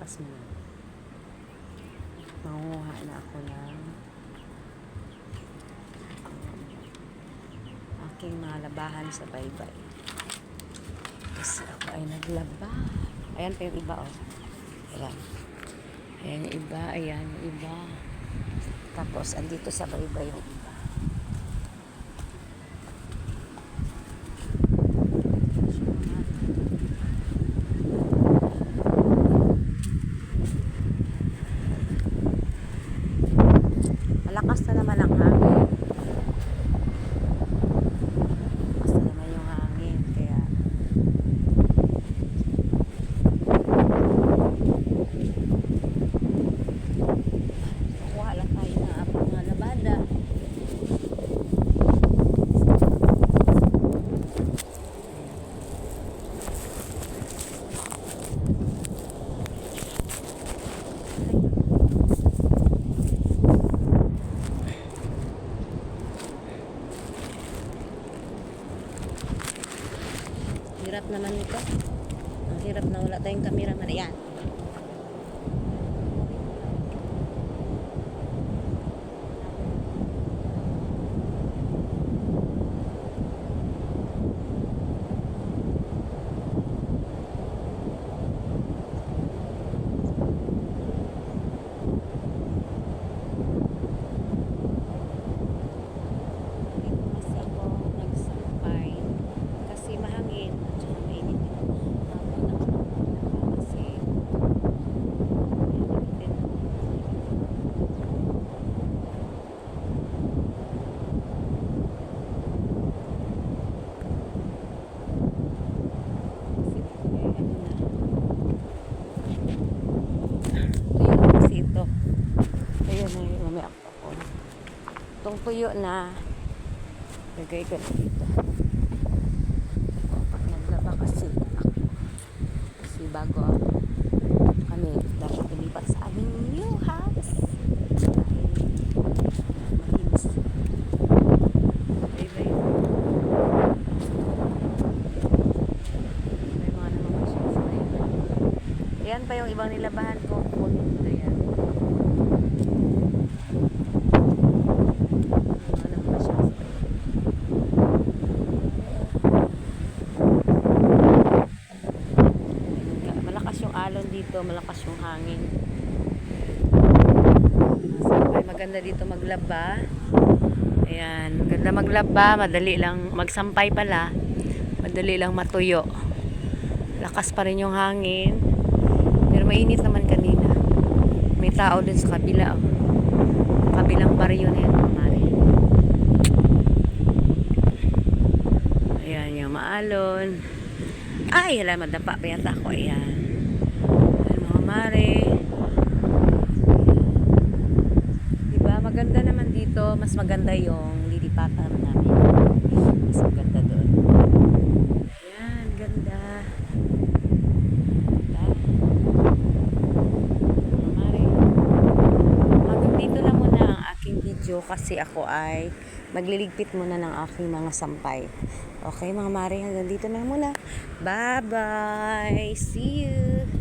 Lakas mo na. Manguha na ako ng aking mga labahan sa baybay. Kasi ako ay naglaba. Ayan pa yung iba, oh. Ayan. Ayan yung iba, ayan yung iba. Tapos, andito sa baybay yung iba. Na naman ang hangin. Malakas na naman yung hangin. Kaya, kuha lang tayo ng ating mga labada. Hirap naman ito. Ang hirap na wala tayong cameraman. Ayan. Dito kasi ako nagsampay kasi mahangin at saka mainit yung hapon na kasi din tuyo kasi ito tuyo na yung mamaya ako itong tuyo na lagay ko na dito. Pag naglaba kasi kasi bago kami dapat lumipat sa aming new house. Ayan pa yung ibang nilabahan ko. Kunin ko na yan. Mga namamasyal sa ngayon. Malakas yung alon dito, malakas yung hangin. Sampay, maganda dito maglaba. Ayan, maganda maglaba, madali lang magsampay pala. Madali lang matuyo. Lakas pa rin yung hangin. Pero mainit naman kanina. May tao dun sa kabila. Oh. Kabilang baryo na yan, mare. Ayan yung maalon. Ay, hala, madapa pa yata ako. Ayan. Mare. Diba, maganda naman dito. Mas maganda yung lilipatan namin. Mas maganda doon. Ayan, ganda. Mga mare. Hanggang dito lang muna ang aking video kasi ako ay magliligpit muna ng aking mga sampay. Okay mga mare, hanggang dito na muna. Bye-bye! See you!